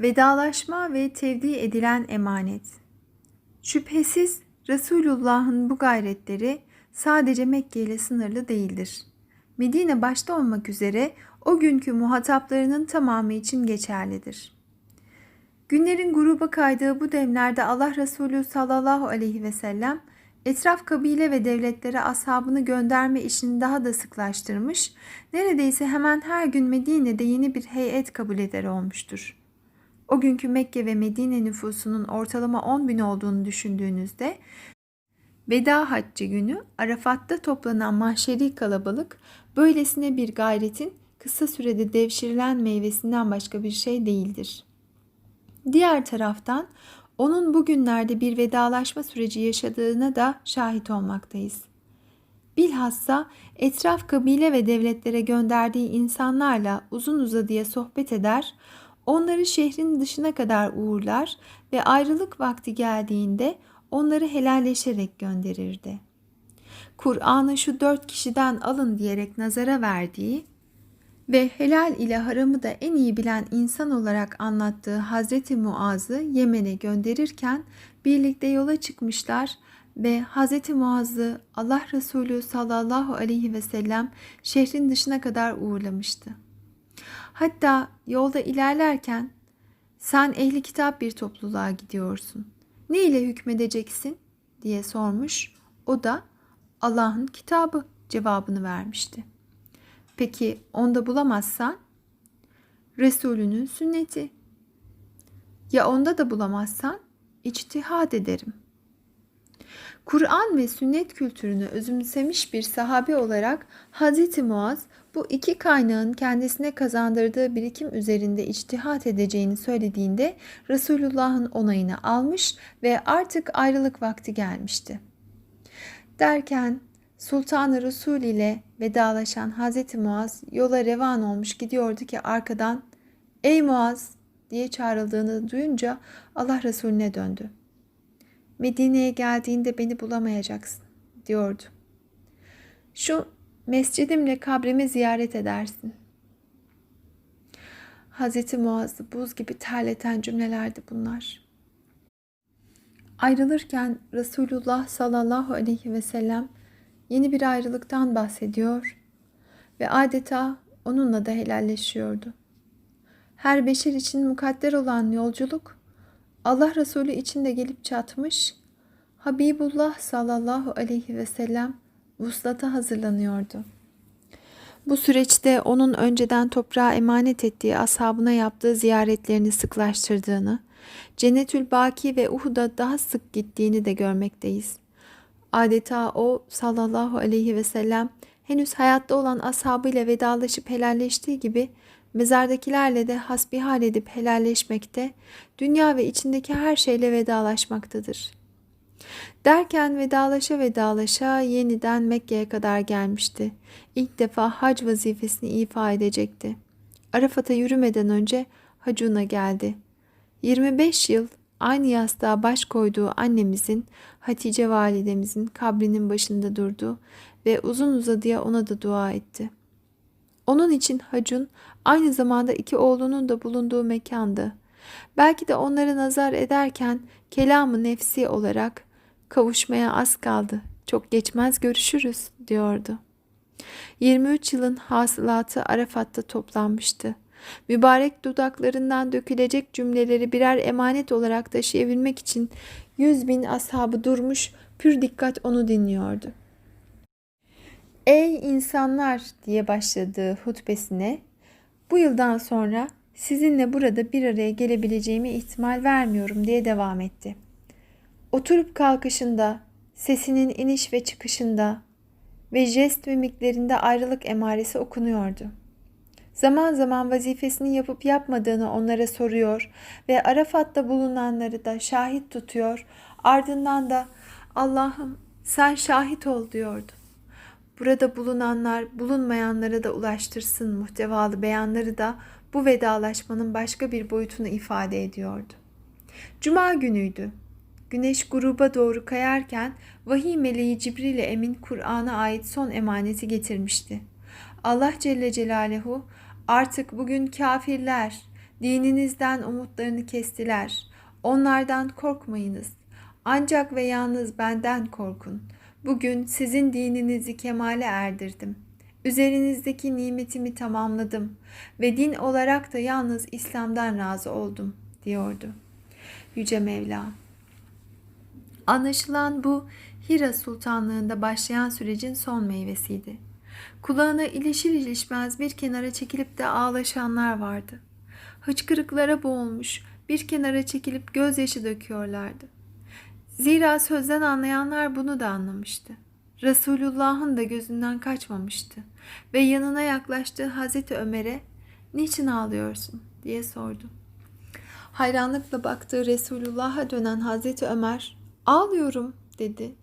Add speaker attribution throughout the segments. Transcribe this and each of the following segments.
Speaker 1: Vedalaşma ve tevdi edilen emanet. Şüphesiz Resulullah'ın bu gayretleri sadece Mekke ile sınırlı değildir. Medine başta olmak üzere o günkü muhataplarının tamamı için geçerlidir. Günlerin gruba kaydığı bu demlerde Allah Resulü sallallahu aleyhi ve sellem etraf kabile ve devletlere ashabını gönderme işini daha da sıklaştırmış, neredeyse hemen her gün Medine'de yeni bir heyet kabul eder olmuştur. O günkü Mekke ve Medine nüfusunun ortalama 10 bin olduğunu düşündüğünüzde Veda Haccı günü Arafat'ta toplanan mahşeri kalabalık böylesine bir gayretin kısa sürede devşirilen meyvesinden başka bir şey değildir. Diğer taraftan onun bugünlerde bir vedalaşma süreci yaşadığına da şahit olmaktayız. Bilhassa etraf kabile ve devletlere gönderdiği insanlarla uzun uzadıya sohbet eder, onları şehrin dışına kadar uğurlar ve ayrılık vakti geldiğinde onları helalleşerek gönderirdi. Kur'an'ı şu dört kişiden alın diyerek nazara verdiği ve helal ile haramı da en iyi bilen insan olarak anlattığı Hazreti Muaz'ı Yemen'e gönderirken birlikte yola çıkmışlar ve Hazreti Muaz'ı Allah Resulü sallallahu aleyhi ve sellem şehrin dışına kadar uğurlamıştı. Hatta yolda ilerlerken sen ehli kitap bir topluluğa gidiyorsun. Ne ile hükmedeceksin diye sormuş. O da Allah'ın kitabı cevabını vermişti. Peki onda bulamazsan? Resulünün sünneti. Ya onda da bulamazsan? İçtihad ederim. Kur'an ve sünnet kültürünü özümsemiş bir sahabe olarak Hz. Muaz bu iki kaynağın kendisine kazandırdığı birikim üzerinde içtihat edeceğini söylediğinde Resulullah'ın onayını almış ve artık ayrılık vakti gelmişti. Derken Sultan-ı Resul ile vedalaşan Hz. Muaz yola revan olmuş gidiyordu ki arkadan ''Ey Muaz!'' diye çağrıldığını duyunca Allah Resulüne döndü. Medine'ye geldiğinde beni bulamayacaksın diyordu. Şu mescidimle kabrimi ziyaret edersin. Hz. Muaz'ı buz gibi terleten cümlelerdi bunlar. Ayrılırken Resulullah sallallahu aleyhi ve sellem yeni bir ayrılıktan bahsediyor ve adeta onunla da helalleşiyordu. Her beşer için mukadder olan yolculuk Allah Resulü için de gelip çatmış, Habibullah sallallahu aleyhi ve sellem vuslata hazırlanıyordu. Bu süreçte onun önceden toprağa emanet ettiği ashabına yaptığı ziyaretlerini sıklaştırdığını, Cennetül Baki ve Uhud'a daha sık gittiğini de görmekteyiz. Adeta o sallallahu aleyhi ve sellem henüz hayatta olan ashabıyla vedalaşıp helalleştiği gibi mezardakilerle de hasbihal edip helalleşmekte, dünya ve içindeki her şeyle vedalaşmaktadır. Derken vedalaşa vedalaşa yeniden Mekke'ye kadar gelmişti. İlk defa hac vazifesini ifa edecekti. Arafat'a yürümeden önce hacuna geldi. 25 yıl aynı yastığa baş koyduğu annemizin, Hatice validemizin kabrinin başında durdu ve uzun uzadıya ona da dua etti. Onun için hacun aynı zamanda iki oğlunun da bulunduğu mekandı. Belki de onları nazar ederken kelamı nefsi olarak kavuşmaya az kaldı. Çok geçmez görüşürüz diyordu. 23 yılın hasılatı Arafat'ta toplanmıştı. Mübarek dudaklarından dökülecek cümleleri birer emanet olarak taşıyabilmek için yüz bin ashabı durmuş pür dikkat onu dinliyordu. Ey insanlar diye başladığı hutbesine bu yıldan sonra sizinle burada bir araya gelebileceğime ihtimal vermiyorum diye devam etti. Oturup kalkışında, sesinin iniş ve çıkışında ve jest mimiklerinde ayrılık emaresi okunuyordu. Zaman zaman vazifesini yapıp yapmadığını onlara soruyor ve Arafat'ta bulunanları da şahit tutuyor. Ardından da Allah'ım sen şahit ol diyordu. Burada bulunanlar bulunmayanlara da ulaştırsın muhtevalı beyanları da bu vedalaşmanın başka bir boyutunu ifade ediyordu. Cuma günüydü. Güneş gruba doğru kayarken vahiy meleği Cibril Emin Kur'an'a ait son emaneti getirmişti. Allah Celle Celaluhu artık bugün kafirler Dininizden umutlarını kestiler. Onlardan korkmayınız. Ancak ve yalnız benden korkun. Bugün sizin dininizi kemale erdirdim. Üzerinizdeki nimetimi tamamladım ve din olarak da yalnız İslam'dan razı oldum diyordu. Yüce Mevla. Anlaşılan bu Hira Sultanlığında başlayan sürecin son meyvesiydi. Kulağına ilişir ilişmez bir kenara çekilip de ağlaşanlar vardı. Hıçkırıklara boğulmuş bir kenara çekilip gözyaşı döküyorlardı. Zira sözden anlayanlar bunu da anlamıştı. Resulullah'ın da gözünden kaçmamıştı ve yanına yaklaştığı Hazreti Ömer'e "Niçin ağlıyorsun?" diye sordu. Hayranlıkla baktığı Resulullah'a dönen Hazreti Ömer "Ağlıyorum." dedi.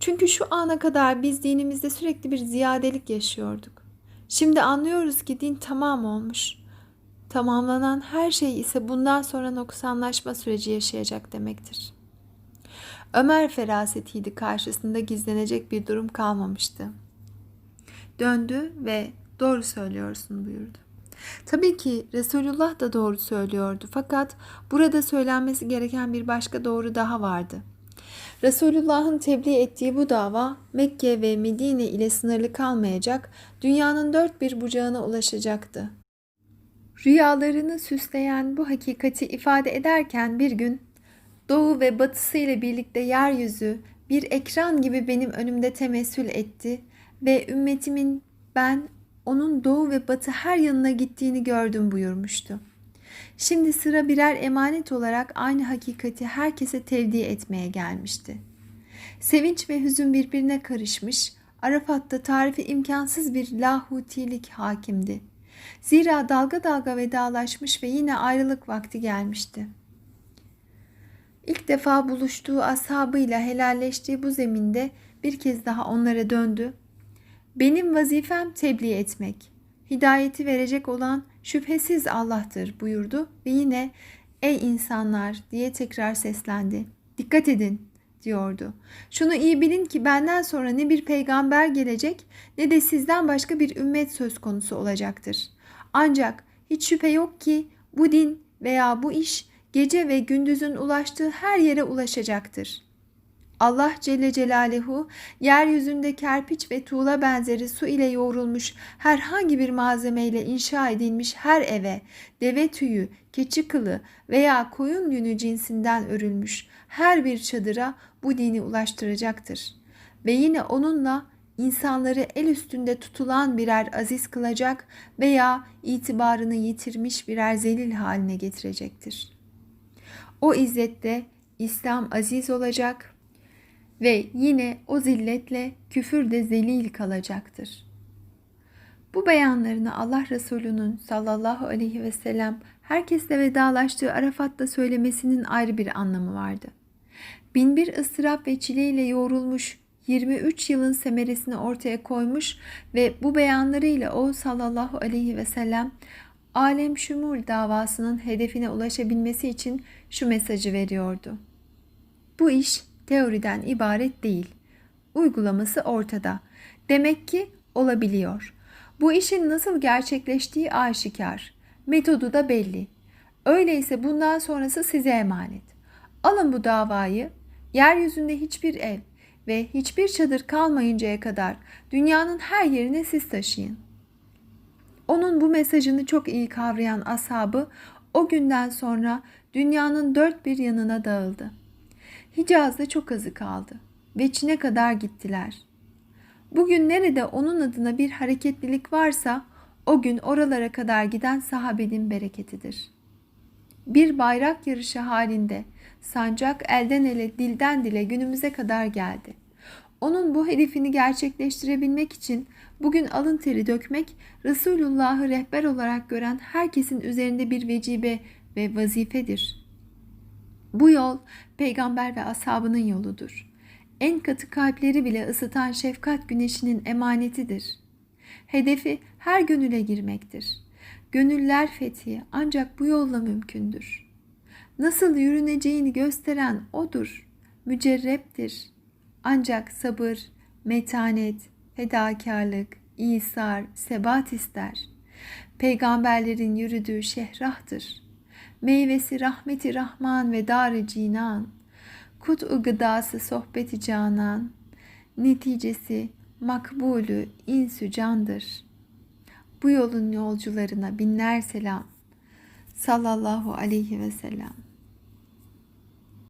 Speaker 1: Çünkü şu ana kadar biz dinimizde sürekli bir ziyadelik yaşıyorduk. Şimdi anlıyoruz ki din tamam olmuş. Tamamlanan her şey ise bundan sonra noksanlaşma süreci yaşayacak demektir. Ömer ferasetiydi karşısında gizlenecek bir durum kalmamıştı. Döndü ve doğru söylüyorsun buyurdu. Tabii ki Resulullah da doğru söylüyordu fakat burada söylenmesi gereken bir başka doğru daha vardı. Resulullah'ın tebliğ ettiği bu dava Mekke ve Medine ile sınırlı kalmayacak, dünyanın dört bir bucağına ulaşacaktı. Rüyalarını süsleyen bu hakikati ifade ederken bir gün doğu ve batısı ile birlikte yeryüzü bir ekran gibi benim önümde temessül etti ve ümmetimin ben onun doğu ve batı her yanına gittiğini gördüm buyurmuştu. Şimdi sıra birer emanet olarak aynı hakikati herkese tevdi etmeye gelmişti. Sevinç ve hüzün birbirine karışmış, Arafat'ta tarifi imkansız bir lahutilik hakimdi. Zira dalga dalga vedalaşmış ve yine ayrılık vakti gelmişti. İlk defa buluştuğu ashabıyla helalleştiği bu zeminde bir kez daha onlara döndü. Benim vazifem tebliğ etmek. Hidayeti verecek olan şüphesiz Allah'tır buyurdu ve yine ey insanlar diye tekrar seslendi. Dikkat edin diyordu. Şunu iyi bilin ki benden sonra ne bir peygamber gelecek ne de sizden başka bir ümmet söz konusu olacaktır. Ancak hiç şüphe yok ki bu din veya bu iş gece ve gündüzün ulaştığı her yere ulaşacaktır. Allah Celle Celaluhu yeryüzünde kerpiç ve tuğla benzeri su ile yoğrulmuş herhangi bir malzemeyle inşa edilmiş her eve, deve tüyü, keçi kılı veya koyun yünü cinsinden örülmüş her bir çadıra bu dini ulaştıracaktır. Ve yine onunla insanları el üstünde tutulan birer aziz kılacak veya itibarını yitirmiş birer zelil haline getirecektir. O izzette İslam aziz olacak ve yine o zilletle küfür de zelil kalacaktır. Bu beyanlarını Allah Resulü'nün sallallahu aleyhi ve sellem herkesle vedalaştığı Arafat'ta söylemesinin ayrı bir anlamı vardı. Binbir ıstırap ve çileyle yoğrulmuş 23 yılın semeresini ortaya koymuş ve bu beyanlarıyla o sallallahu aleyhi ve sellem alem şumul davasının hedefine ulaşabilmesi için şu mesajı veriyordu. Bu iş teoriden ibaret değil. Uygulaması ortada. Demek ki olabiliyor. Bu işin nasıl gerçekleştiği aşikar. Metodu da belli. Öyleyse bundan sonrası size emanet. Alın bu davayı. Yeryüzünde hiçbir ev ve hiçbir çadır kalmayıncaya kadar dünyanın her yerine siz taşıyın. Onun bu mesajını çok iyi kavrayan ashabı o günden sonra dünyanın dört bir yanına dağıldı. Hicaz'da çok azı kaldı ve Çin'e kadar gittiler. Bugün nerede onun adına bir hareketlilik varsa o gün oralara kadar giden sahabenin bereketidir. Bir bayrak yarışı halinde sancak elden ele dilden dile günümüze kadar geldi. Onun bu hedefini gerçekleştirebilmek için bugün alın teri dökmek Resulullah'ı rehber olarak gören herkesin üzerinde bir vecibe ve vazifedir.'' Bu yol peygamber ve ashabının yoludur. En katı kalpleri bile ısıtan şefkat güneşinin emanetidir. Hedefi her gönüle girmektir. Gönüller fethi ancak bu yolla mümkündür. Nasıl yürüneceğini gösteren odur. Mücerreptir. Ancak sabır, metanet, fedakarlık, İsar, sebat ister. Peygamberlerin yürüdüğü şehrahtır.'' Meyvesi rahmeti rahman ve dar cinan. Kut-u gıdası sohbeti canan. Neticesi makbulü insü candır. Bu yolun yolcularına binler selam. Sallallahu aleyhi ve sellem.